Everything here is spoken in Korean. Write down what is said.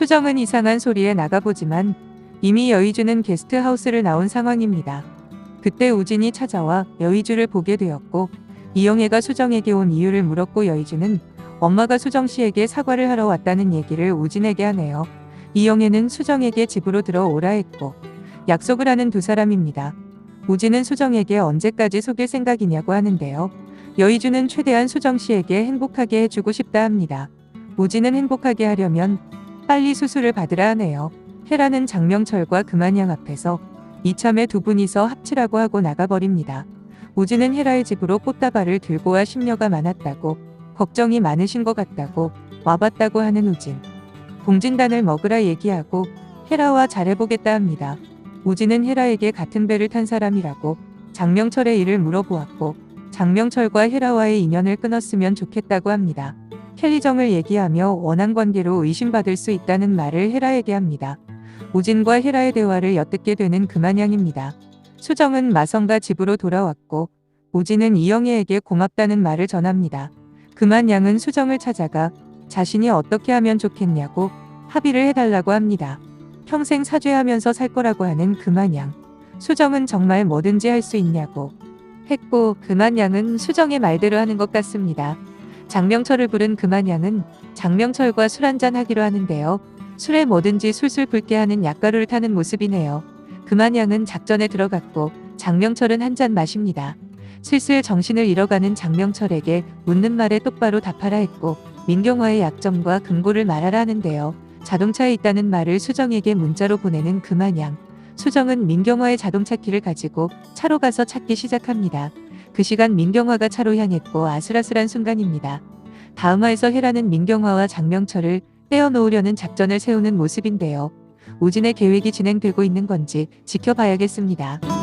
수정은 이상한 소리에 나가보지만 이미 여의주는 게스트하우스를 나온 상황입니다. 그때 우진이 찾아와 여의주를 보게 되었고 이영애가 수정에게 온 이유를 물었고 여의주는 엄마가 수정 씨에게 사과를 하러 왔다는 얘기를 우진에게 하네요. 이영애는 수정에게 집으로 들어오라 했고 약속을 하는 두 사람입니다. 우진은 수정에게 언제까지 속일 생각이냐고 하는데요. 여의주는 최대한 수정 씨에게 행복하게 해주고 싶다 합니다. 우진은 행복하게 하려면 빨리 수술을 받으라 하네요. 헤라는 장명철과 금한양 앞에서 이참에 두 분이서 합치라고 하고 나가버립니다. 우진은 헤라의 집으로 꽃다발을 들고 와 심려가 많았다고 걱정이 많으신 것 같다고 와봤다고 하는 우진. 봉진단을 먹으라 얘기하고 헤라와 잘해보겠다 합니다. 우진은 헤라에게 같은 배를 탄 사람이라고 장명철의 일을 물어보았고 장명철과 헤라와의 인연을 끊었으면 좋겠다고 합니다. 켈리정을 얘기하며 원한 관계로 의심받을 수 있다는 말을 헤라에게 합니다. 우진과 헤라의 대화를 엿듣게 되는 금한양입니다. 수정은 마성가 집으로 돌아왔고 우진은 이영애에게 고맙다는 말을 전합니다. 금한양은 수정을 찾아가 자신이 어떻게 하면 좋겠냐고 합의를 해달라고 합니다. 평생 사죄하면서 살 거라고 하는 금한양. 수정은 정말 뭐든지 할 수 있냐고 했고 금한양은 수정의 말대로 하는 것 같습니다. 장명철을 부른 금한양은 장명철과 술 한잔 하기로 하는데요. 술에 뭐든지 술술 붉게 하는 약가루를 타는 모습이네요. 금한양은 작전에 들어갔고 장명철은 한 잔 마십니다. 슬슬 정신을 잃어가는 장명철에게 묻는 말에 똑바로 답하라 했고 민경화의 약점과 근거를 말하라 하는데요. 자동차에 있다는 말을 수정에게 문자로 보내는 금한양. 수정은 민경화의 자동차 키를 가지고 차로 가서 찾기 시작합니다. 그 시간 민경화가 차로 향했고 아슬아슬한 순간입니다. 다음화에서 헤라는 민경화와 장명철을 떼어놓으려는 작전을 세우는 모습인데요. 우진의 계획이 진행되고 있는 건지 지켜봐야겠습니다.